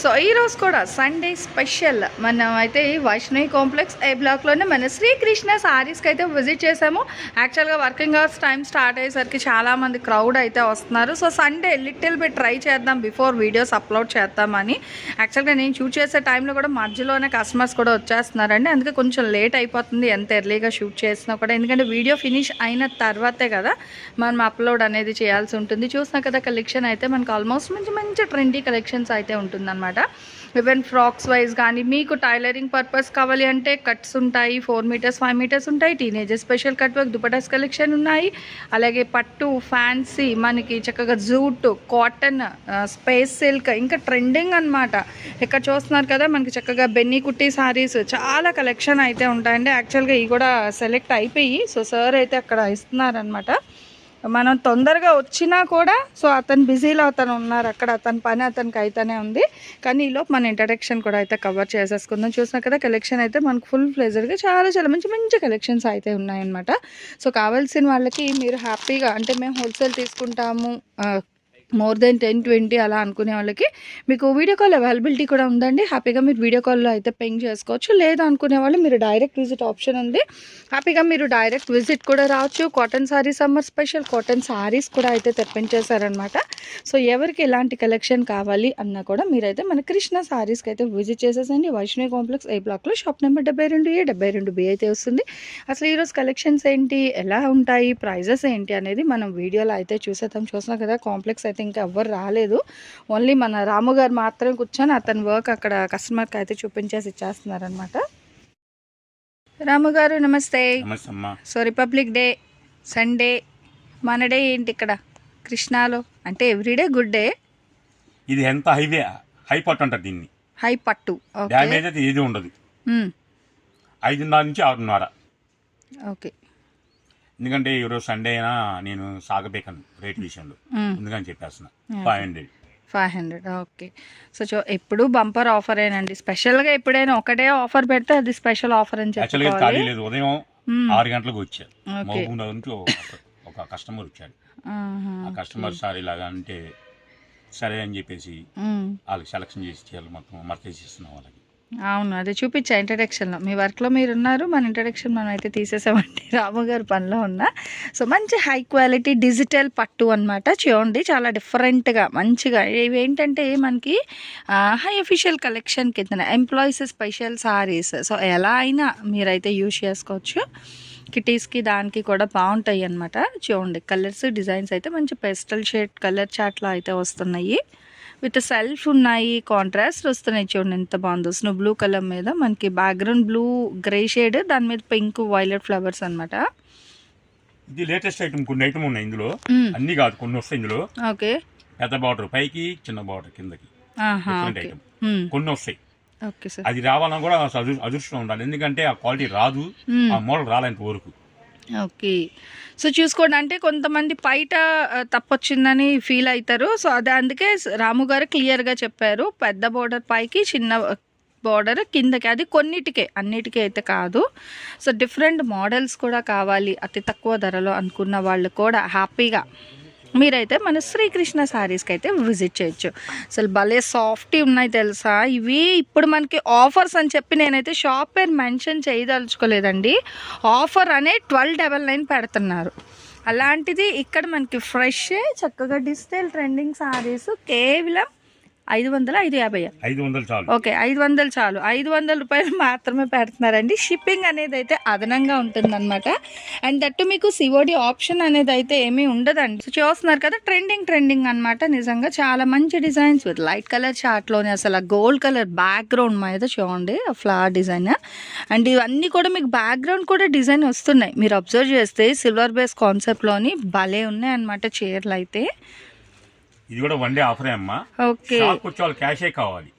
So ఈరోజు కూడా Sunday special మనం అయితే ఈ వైష్ణవి కాంప్లెక్స్ ఏ బ్లాక్లోనే మన శ్రీకృష్ణ సారీస్కి అయితే విజిట్ చేసాము. యాక్చువల్గా వర్కింగ్ అవర్స్ టైం స్టార్ట్ అయ్యేసరికి చాలామంది క్రౌడ్ అయితే వస్తున్నారు. So Sunday little bit try చేద్దాం బిఫోర్ వీడియోస్ అప్లోడ్ చేద్దామని. యాక్చువల్గా నేను షూట్ చేసే టైంలో కూడా మధ్యలోనే కస్టమర్స్ కూడా వచ్చేస్తున్నారండి. అందుకే కొంచెం లేట్ అయిపోతుంది. ఎంత ఎర్లీగా షూట్ చేసినా కూడా. ఎందుకంటే వీడియో ఫినిష్ అయిన తర్వాతే కదా మనం అప్లోడ్ అనేది చేయాల్సి ఉంటుంది. చూసినా కదా కలెక్షన్ అయితే మనకు ఆల్మోస్ట్ మంచి మంచి ట్రెండీ కలెక్షన్స్ అయితే ఉంటుందన్నమాట. ఈవెన్ ఫ్రాక్స్ వైజ్ కానీ మీకు టైలరింగ్ పర్పస్ కావాలి అంటే కట్స్ ఉంటాయి ఫోర్ మీటర్స్ ఫైవ్ మీటర్స్ ఉంటాయి teenager special cut work dupattas collection ఉన్నాయి. అలాగే పట్టు ఫ్యాన్సీ మనకి చక్కగా జూట్ కాటన్ స్పేస్ సిల్క్ ఇంకా ట్రెండింగ్ అనమాట ఇక్కడ చూస్తున్నారు కదా మనకి చక్కగా బెన్నీ కుట్టి సారీస్ చాలా కలెక్షన్ అయితే ఉంటాయండి. యాక్చువల్గా ఇవి కూడా సెలెక్ట్ అయిపోయి సో సార్ అయితే అక్కడ ఇస్తున్నారనమాట మనం తొందరగా వచ్చినా కూడా సో అతను బిజీలో అతను ఉన్నారు అక్కడ అతని పని అతనికి అయితేనే ఉంది. కానీ ఈలోపు మన ఇంట్రడక్షన్ కూడా అయితే కవర్ చేసేసుకుందాం. చూసినా కదా కలెక్షన్ అయితే మనకు ఫుల్ ప్లేజర్గా చాలా చాలా మంచి మంచి కలెక్షన్స్ అయితే ఉన్నాయన్నమాట. సో కావాల్సిన వాళ్ళకి మీరు హ్యాపీగా అంటే మేము హోల్సేల్ తీసుకుంటాము మోర్ దెన్ టెన్ ట్వంటీ అలా అనుకునే వాళ్ళకి మీకు వీడియో కాల్ అవైలబిలిటీ కూడా ఉందండి. హ్యాపీగా మీరు వీడియో కాల్లో అయితే పెయింగ్ చేసుకోవచ్చు. లేదా అనుకునే వాళ్ళు మీరు డైరెక్ట్ విజిట్ ఆప్షన్ ఉంది. హ్యాపీగా మీరు డైరెక్ట్ విజిట్ కూడా రావచ్చు. Cotton sari summer special cotton saris కూడా అయితే తెప్పించేశారనమాట సో ఎవరికి ఎలాంటి కలెక్షన్ కావాలి అన్నా కూడా మీరైతే మన కృష్ణ శారీస్కి అయితే విజిట్ చేసేసండి వైష్ణవి కాంప్లెక్స్ ఏ బ్లాక్లో షాప్ నెంబర్ డెబ్బై రెండు ఏ డెబ్బై రెండు బి అయితే వస్తుంది. అసలు ఈరోజు కలెక్షన్స్ ఏంటి? ఎలా ఉంటాయి? ప్రైజెస్ ఏంటి? అనేది మనం వీడియోలో అయితే చూసేద్దాం. చూసినా కదా కాంప్లెక్స్ అయితే ఇంకా ఎవ్వరు రాలేదు. ఓన్లీ మన రాము గారు మాత్రమే కూర్చొని అతని వర్క్ అక్కడ కస్టమర్కి అయితే చూపించేసి ఇచ్చేస్తున్నారనమాట రాము గారు నమస్తే. సో రిపబ్లిక్ డే సండే మన డే ఏంటి ఇక్కడ? కృష్ణాలో అంటే ఎవ్రీడే గుడ్ డే ఇది ఎంత హైవే హై పట్టు అంటారు దీన్ని. హై పట్టు డ్యామేజ్ అయితే ఏది ఉండదు. మ్మ్. ఐదున్నర నుంచి ఆరున్నర. ఓకే ఎందుకంటే ఈరోజు సండే అయినా నేను సాగబేకను రేట్ విషయంలో. ఎందుకని చెప్పేస్తున్నా. Five hundred five hundred okay so చో ఎప్పుడు బంపర్ ఆఫర్ ఏనండి. స్పెషల్గా ఎప్పుడైనా ఒకటే ఆఫర్ పెడితే అది స్పెషల్ ఆఫర్ అని లేదు. ఉదయం. ఆరు గంటలకు వచ్చారు నుంచి ఒక- కస్టమర్ వచ్చాడు. ఆ కస్టమర్ సార్ ఇలాగా అంటే సరే అని చెప్పేసి. వాళ్ళకి సెలక్షన్ చేసి చీరలు మొత్తం మర్చేసి ఇస్తున్నాం వాళ్ళకి. అవును అదే చూపించా ఇంట్రడక్షన్లో మీ వర్క్లో మీరు ఉన్నారు మన ఇంట్రడక్షన్ మనం అయితే తీసేసామండి. రాము గారు పనిలో ఉన్నా. సో మంచి హై క్వాలిటీ డిజిటల్ పట్టు అనమాట చూడండి. చాలా డిఫరెంట్గా మంచిగా. ఇవి ఏంటంటే మనకి హై అఫీషియల్ కలెక్షన్ కింద ఎంప్లాయీస్ స్పెషల్ సారీస్ సో ఎలా అయినా మీరైతే యూజ్ చేసుకోవచ్చు. కిటీస్కి దానికి కూడా బాగుంటాయి అనమాట చూడండి కలర్స్ డిజైన్స్ అయితే మంచి పెస్టల్ షేడ్ కలర్ చాట్లో అయితే వస్తున్నాయి. విత్ సెల్ఫ్ ఉన్నాయి కాంట్రాస్ట్. వస్తున్నాయి చూడండి ఎంత బాగుందో. స్నో బ్లూ కలర్ మీద మనకి బ్యాక్గ్రౌండ్ బ్లూ గ్రే షేడ్ దాని మీద పింక్ వైలెట్ ఫ్లవర్స్ అనమాట ఇది లేటెస్ట్ ఐటమ్ కొన్ని ఐటమ్ ఉన్నాయి ఇందులో. అన్ని కాదు కొన్ని వస్తాయి ఇందులో. ఓకే. పెద్ద బార్డర్ పైకి చిన్న బార్డర్ కిందకి. ఐటమ్ కొన్ని వస్తాయి. Okay sir. అది రావాలని కూడా అదృ- అదృష్టం ఉండాలి. ఎందుకంటే ఆ క్వాలిటీ రాదు. ఆ మోడల్ రాలేంత వరకు. ఓకే. సో చూసుకోండి. అంటే కొంతమంది బయట తప్పొచ్చిందని ఫీల్ అవుతారు సో అదే అందుకే రాము గారు క్లియర్గా చెప్పారు. పెద్ద బోర్డర్ పైకి చిన్న బోర్డర్ కిందకి. అది కొన్నిటికే అన్నిటికీ అయితే కాదు. సో డిఫరెంట్ మోడల్స్ కూడా కావాలి అతి తక్కువ ధరలో అనుకున్న వాళ్ళు కూడా హ్యాపీగా. మీరైతే మన శ్రీకృష్ణ శారీస్కి అయితే విజిట్ చేయొచ్చు. అసలు భలే సాఫ్టీ ఉన్నాయి తెలుసా? ఇవి ఇప్పుడు మనకి ఆఫర్స్ అని చెప్పి నేనైతే షాప్ పేరు మెన్షన్ చేయదలుచుకోలేదండి. ఆఫర్ అనే ట్వెల్వ్ డబల్ నైన్ పెడుతున్నారు. అలాంటిది ఇక్కడ మనకి ఫ్రెష్ చక్కగా డిజిటల్ ట్రెండింగ్ సారీస్ కేవలం ఐదు వందల ఐదు యాభై. ఐదు వందలు చాలు. ఓకే ఐదు వందలు చాలు. ఐదు వందల రూపాయలు మాత్రమే పెడుతున్నారండి. షిప్పింగ్ అనేది అయితే అదనంగా ఉంటుందన్నమాట. అండ్ దట్టు మీకు సిఓడి ఆప్షన్ అనేది అయితే ఏమీ ఉండదండి. సో చూస్తున్నారు కదా ట్రెండింగ్ ట్రెండింగ్ అన్నమాట నిజంగా. చాలా మంచి డిజైన్స్ విత్ లైట్ కలర్ చార్ట్లోనే అసలు గోల్డ్ కలర్ బ్యాక్గ్రౌండ్ మీద చూడండి ఫ్లవర్ డిజైన్ అండ్ ఇవన్నీ కూడా మీకు బ్యాక్గ్రౌండ్ కూడా డిజైన్ వస్తున్నాయి. మీరు అబ్జర్వ్ చేస్తే సిల్వర్ బేస్ కాన్సెప్ట్లోని భలే ఉన్నాయి అన్నమాట చీరలు అయితే. ఇది కూడా వన్ డే ఆఫరే అమ్మా. ఓకే. షాప్ వచ్చే వాళ్ళు క్యాషే కావాలి.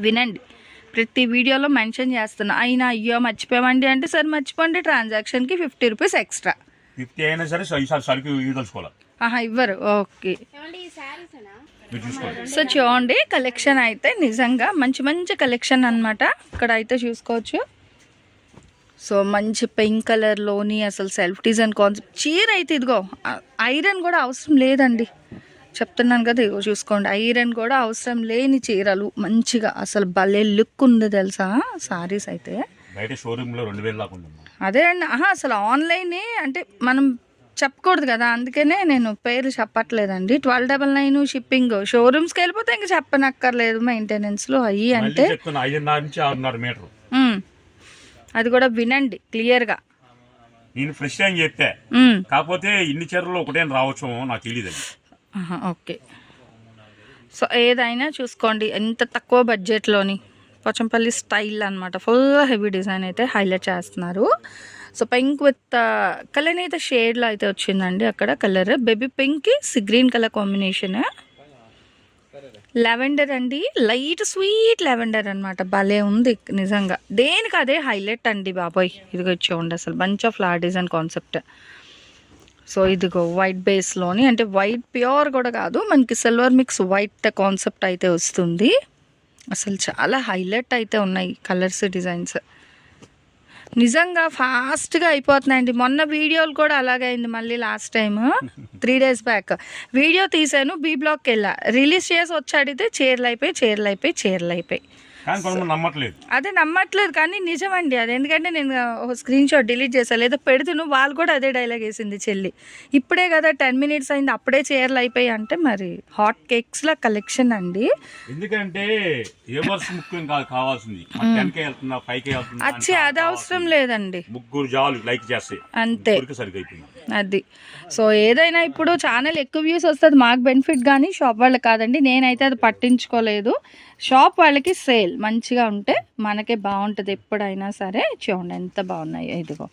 వినండి. ప్రతి వీడియోలో మెన్షన్ చేస్తున్నా. అయినా అయ్యో మర్చిపోయామండి అంటే సరే మర్చిపోండి. ట్రాన్సాక్షన్కి ఫిఫ్టీ రూపీస్ ఎక్స్ట్రా. ఫిఫ్టీ అయినా సరే స- ఈసారి సరికి ఆహా ఇవ్వరు. ఓకే. సో చూడండి కలెక్షన్ అయితే నిజంగా మంచి మంచి కలెక్షన్ అన్నమాట. ఇక్కడ అయితే చూసుకోవచ్చు. సో మంచి పింక్ కలర్లోని అసలు సెల్ఫ్ డిజైన్ కాన్సెప్ట్ చీర అయితే ఇదిగో ఐరన్ కూడా అవసరం లేదండి. చెప్తున్నాను కదా ఇదిగో చూసుకోండి ఐరన్ కూడా అవసరం లేని చీరలు మంచిగా అసలు భలే లుక్ ఉంది తెలుసా సారీస్ అయితే. అదే అండి ఆహా అసలు ఆన్లైనే అంటే మనం చెప్పకూడదు కదా అందుకనే నేను పేర్లు చెప్పట్లేదండి. ట్వెల్వ్ డబల్ నైన్ షిప్పింగ్ షోరూమ్స్కి వెళ్ళిపోతే ఇంకా చెప్పనక్కర్లేదు మెయింటెనెన్స్లో అయ్యి అంటే అది కూడా వినండి క్లియర్గా. నేను ఫ్రెష్ అని చెప్పా. కాకపోతే ఇన్ని చీరలు ఒకటే రావచ్చు నాకు తెలియదు ఆహా, ఓకే. సో ఏదైనా చూసుకోండి ఎంత తక్కువ బడ్జెట్లోని. పోచంపల్లి స్టైల్ అనమాట ఫుల్ హెవీ డిజైన్ అయితే హైలైట్ చేస్తున్నారు. సో పింక్ విత్ కలర్ అయితే షేడ్లో అయితే వచ్చిందండి అక్కడ. కలర్ బేబీ పింక్కి sea green colour combination. Lavender అండి లైట్ స్వీట్ లెవెండర్ అనమాట భలే ఉంది నిజంగా. దేనికి అదే హైలైట్ అండి బాబాయ్. ఇదిగో ఇచ్చేవండి అసలు. Bunch of flower design concept. So ఇదిగో వైట్ బేస్లోని అంటే వైట్ ప్యూర్ కూడా కాదు మనకి సిల్వర్ మిక్స్ వైట్ కాన్సెప్ట్ అయితే వస్తుంది. అసలు చాలా హైలైట్ అయితే ఉన్నాయి కలర్స్ డిజైన్స్. నిజంగా ఫాస్ట్గా అయిపోతున్నాయండి. మొన్న వీడియోలు కూడా అలాగే అయింది మళ్ళీ last time three days back. Video తీసాను బీ బ్లాక్కి వెళ్ళా. రిలీజ్ చేసి వచ్చి అడిగితే చీరలు అయిపోయి చీరలు అయిపోయి చీరలు అయిపోయి. నమ్మట్లేదు. అదే నమ్మట్లేదు కానీ నిజమండి అది. ఎందుకంటే నేను స్క్రీన్ షాట్ డిలీట్ చేశాను లేదా పెడుతును వాళ్ళు కూడా అదే డైలాగ్ వేసింది చెల్లి. ఇప్పుడే కదా టెన్ మినిట్స్ అయింది అప్పుడే చీరలు అయిపోయి అంటే మరి హాట్ కేక్స్ల కలెక్షన్ అండి. ఎందుకంటే ముఖ్యం కాదు కావాల్సింది. అచ్చి అది అవసరం. లేదండి. ముగ్గురు జాలు లైక్ చేస్తే. అంతే. సరిగైపోయింది అది. సో ఏదైనా ఇప్పుడు ఛానల్ ఎక్కువ వ్యూస్ వస్తుంది మాకు బెనిఫిట్ కానీ షాప్ వాళ్ళకి కాదండి. నేనైతే అది పట్టించుకోలేదు. షాప్ వాళ్ళకి సేల్ మంచిగా ఉంటే మనకే బాగుంటుంది ఎప్పుడైనా సరే. చూడండి ఎంత బాగున్నాయో ఇదిగో.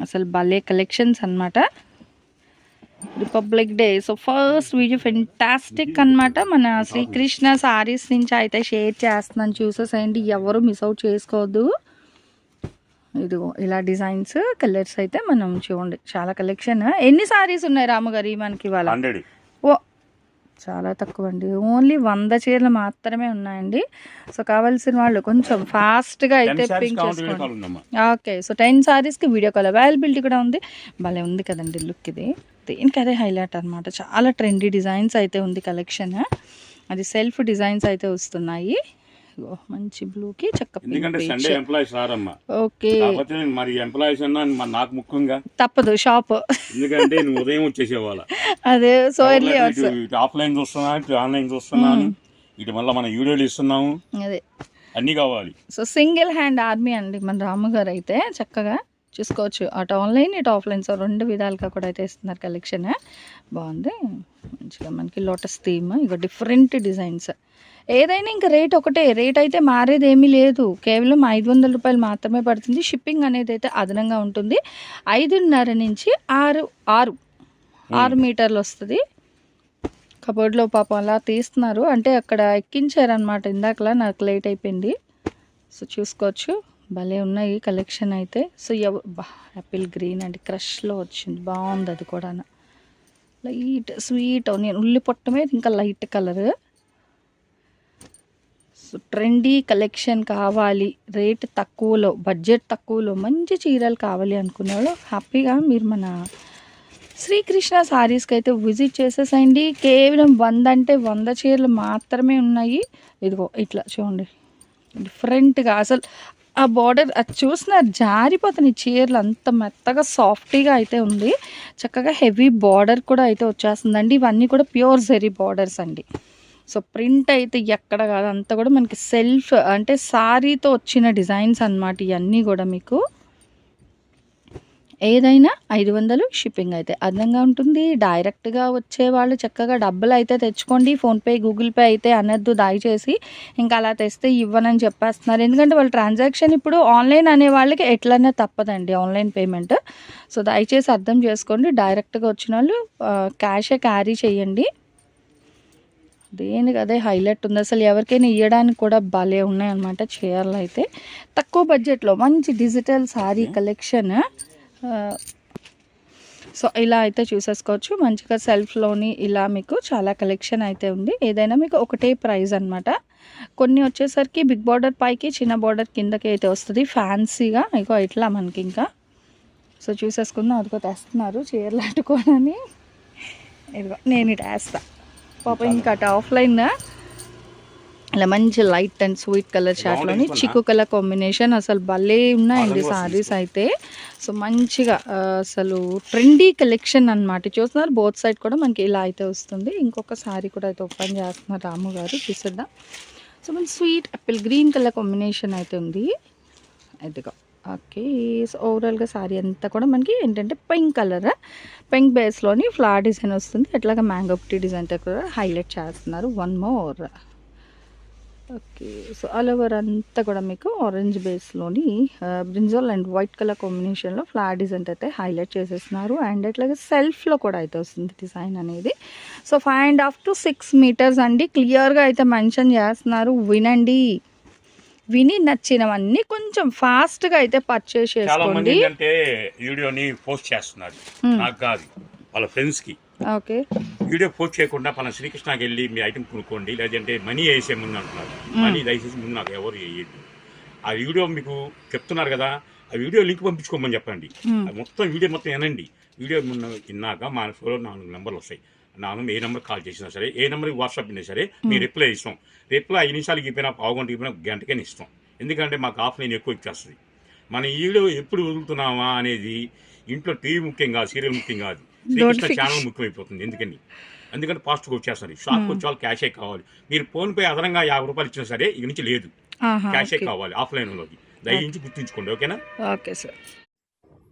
అసలు భలే కలెక్షన్స్ అన్నమాట. Republic Day. So first video fantastic అన్నమాట. మన శ్రీకృష్ణ సారీస్ నుంచి అయితే షేర్ చేస్తున్నాను. చూసేసేయండి. ఎవరు మిస్ అవుట్ చేసుకోవద్దు. ఇదిగో ఇలా డిజైన్స్ కలర్స్ అయితే మనం చూడండి. చాలా కలెక్షన్ ఎన్ని సారీస్ ఉన్నాయి రామగారి మనకి ఇవాళ? ఓ చాలా తక్కువ అండి ఓన్లీ వంద చీరలు మాత్రమే ఉన్నాయండి. సో కావాల్సిన వాళ్ళు కొంచెం ఫాస్ట్గా అయితే పింక్ చేసుకోండి. ఓకే సో టెన్ సారీస్కి వీడియో కాల్ అవైలబిలిటీ కూడా ఉంది. భలే ఉంది కదండి లుక్ ఇది. దేనికి అదే హైలైట్ అనమాట చాలా ట్రెండీ డిజైన్స్ అయితే ఉంది కలెక్షన్ అది సెల్ఫ్ డిజైన్స్ అయితే వస్తున్నాయి. ఇగో మంచి బ్లూకి చక్క ఎందుకంటే సండే ఎంప్లాయీస్ రారమ్మా. ఓకే. కాకపోతే మరి ఎంప్లాయీస్ అన్నా మరి నాకు ముఖ్యంగా. తప్పదు షాప్. ఎందుకంటే ఉదయం వచ్చేసేవాళ్ళ. అదే సో ఎర్లీ అవర్స్ ఇటు ఆఫ్లైన్ చూస్తున్నా ఇటు ఆన్లైన్ చూస్తున్నాను. ఇటు మళ్ళీ మన వీడియోలు ఇస్తున్నాము. అదే. అన్నీ కావాలి. సో సింగిల్ హ్యాండ్ ఆర్మీ అండి మన రాముగారు అయితే చక్కగా చూసుకోవచ్చు. అటు ఆన్లైన్ ఇటు ఆఫ్లైన్ సో రెండు విధాలుగా కూడా అయితే ఇస్తున్నారు కలెక్షన్ బాగుంది. మంచిగా మనకి లోటస్ థీమ్ ఇక డిఫరెంట్ డిజైన్స్ ఏదైనా ఇంకా రేట్ ఒకటే. రేట్ అయితే మారేది ఏమీ లేదు. కేవలం ఐదు వందల రూపాయలు మాత్రమే పడుతుంది. షిప్పింగ్ అనేది అయితే అదనంగా ఉంటుంది. ఐదున్నర నుంచి ఆరు ఆరు ఆరు మీటర్లు వస్తుంది. కబోర్డ్లో పాపం అలా తీస్తున్నారు. అంటే అక్కడ ఎక్కించారనమాట ఇందాకలా. నాకు లేట్ అయిపోయింది. సో చూసుకోవచ్చు. భలే ఉన్నాయి కలెక్షన్ అయితే. సో ఎవ యాపిల్ గ్రీన్ అండి క్రష్లో వచ్చింది. బాగుంది అది కూడా లైట్ స్వీట్. నేను ఉల్లి పొట్టమే ఇంకా లైట్ కలర్. ట్రెండీ కలెక్షన్ కావాలి రేట్ తక్కువలో బడ్జెట్ తక్కువలో మంచి చీరలు కావాలి అనుకున్నాడు హ్యాపీగా మీరు మన శ్రీకృష్ణ సారీస్కి అయితే విజిట్ చేసేసండి కేవలం వంద అంటే వంద చీరలు మాత్రమే ఉన్నాయి. ఇదిగో ఇట్లా చూడండి. డిఫరెంట్గా అసలు ఆ బార్డర్ అది చూసిన జారిపోతున్నాయి చీరలు అంత మెత్తగా సాఫ్టీగా అయితే ఉంది. చక్కగా హెవీ బార్డర్ కూడా అయితే వచ్చేస్తుందండి. ఇవన్నీ కూడా ప్యూర్ జెరీ బార్డర్స్ అండి. సో ప్రింట్ అయితే ఎక్కడ కాదు. అంతా కూడా మనకి సెల్ఫ్ అంటే సారీతో వచ్చిన డిజైన్స్ అనమాట ఇవన్నీ కూడా మీకు. ఏదైనా ఐదు వందలు షిప్పింగ్ అయితే అదనంగా ఉంటుంది. డైరెక్ట్గా వచ్చే వాళ్ళు చక్కగా డబ్బులు అయితే తెచ్చుకోండి. ఫోన్పే గూగుల్ పే అయితే అనద్దు దయచేసి ఇంకా అలా తెస్తే ఇవ్వనని చెప్పేస్తున్నారు. ఎందుకంటే వాళ్ళ ట్రాన్సాక్షన్ ఇప్పుడు ఆన్లైన్ అనే వాళ్ళకి ఎట్లనే తప్పదండి ఆన్లైన్ పేమెంట్. సో దయచేసి అర్థం చేసుకోండి. డైరెక్ట్గా వచ్చిన వాళ్ళు క్యాషే క్యారీ చేయండి. దేనికి అదే హైలైట్ ఉంది. అసలు ఎవరికైనా ఇవ్వడానికి కూడా భలే ఉన్నాయి అనమాట చీరలు అయితే. తక్కువ బడ్జెట్లో మంచి డిజిటల్ సారీ కలెక్షన్. సో ఇలా అయితే చూసేసుకోవచ్చు. మంచిగా సెల్ఫ్లోని ఇలా మీకు చాలా కలెక్షన్ అయితే ఉంది. ఏదైనా మీకు ఒకటే ప్రైస్ అనమాట కొన్ని వచ్చేసరికి బిగ్ బార్డర్ పైకి చిన్న బార్డర్ కిందకి అయితే వస్తుంది. ఫ్యాన్సీగా ఇగో ఇట్లా మనకి ఇంకా. సో చూసేసుకుందాం. అదిగో తెస్తున్నారు చీరలు అట్టుకోనని ఇదిగో నేను ఇటు వేస్తా. పాప ఇంకా అటు ఆఫ్లైన్ ఇలా మంచి లైట్ అండ్ స్వీట్ కలర్ షార్ట్లోని? చిక్కు కలర్ కాంబినేషన్. అసలు భలే ఉన్నాయండి సారీస్ అయితే. సో మంచిగా అసలు ట్రెండీ కలెక్షన్ అన్నమాట. చూస్తున్నారు బోత్ సైడ్ కూడా మనకి ఇలా అయితే వస్తుంది. ఇంకొక సారీ కూడా అయితే ఓపెన్ చేస్తున్నారు రాము గారు. చూసేద్దాం. సో మంచి sweet apple green colour combination అయితే ఉంది. ఇదిగో. ఓకే సో ఓవరాల్గా శారీ అంతా కూడా మనకి ఏంటంటే పింక్ కలర్ పింక్ బేస్లోని ఫ్లవర్ డిజైన్ వస్తుంది. ఎట్లాగా మ్యాంగో పిట్టి డిజైన్ కూడా హైలైట్ చేస్తున్నారు. One more okay so all over అంతా కూడా మీకు ఆరెంజ్ బేస్లోని బ్రింజల్ అండ్ వైట్ కలర్ కాంబినేషన్లో ఫ్లవర్ డిజైన్ అయితే హైలైట్ చేసేస్తున్నారు. అండ్ అట్లాగే సెల్ఫ్లో కూడా అయితే వస్తుంది డిజైన్ అనేది. So five and half to six metres అండి. క్లియర్గా అయితే మెన్షన్ చేస్తున్నారు. వినండి విని నచ్చినవన్నీ కొంచెం ఫాస్ట్గా అయితే పర్చేస్ చాలా మంది చేసుకోండి. ఏంటంటే వీడియోని పోస్ట్ చేస్తున్నారు. నాకు కాదు వాళ్ళ ఫ్రెండ్స్కి ఓకే. వీడియో పోస్ట్ చేయకుండా మన శ్రీకృష్ణకి వెళ్ళి మీ ఐటమ్ కొనుక్కోండి లేదంటే మనీ వేసే ముందు అంటున్నారు. మనీ దయచేసి ముందు నాకు ఎవరు వేయద్దు. ఆ వీడియో మీకు చెప్తున్నారు కదా ఆ వీడియో లింక్ పంపించుకోమని చెప్పండి. మొత్తం వీడియో మొత్తం వినండి. వీడియో మొన్న విన్నాక మా ఫోన్లో నాలుగు నెంబర్లు వస్తాయి. నాను ఏ నెంబర్ కాల్ చేసినా సరే ఏ నెంబర్కి వాట్సాప్ అయినా సరే మీరు రిప్లై ఇస్తాం. రిప్లై ఐదు నిమిషాలకి ఇప్పినా పావు గంట ఇప్పినా గంటకైనా ఇస్తాం. ఎందుకంటే మాకు ఆఫ్లైన్ ఎక్కువ ఇచ్చేస్తుంది. మన ఈ వీడియో ఎప్పుడు వదులుతున్నామా అనేది ఇంట్లో టీవీ ముఖ్యం కాదు సీరియల్ ముఖ్యం కాదు. శ్రీకృష్ణ. ఛానల్ ముఖ్యమైపోతుంది ఎందుకని? ఎందుకంటే ఫాస్ట్గా వచ్చేస్తుంది. షాప్కి వచ్చే వాళ్ళు క్యాషే కావాలి. మీరు ఫోన్ పే అదనంగా యాభై రూపాయలు ఇచ్చినా సరే ఇక నుంచి లేదు. క్యాషే. కావాలి ఆఫ్లైన్లోకి దయించి గుర్తుంచుకోండి ఓకేనా? Okay sir.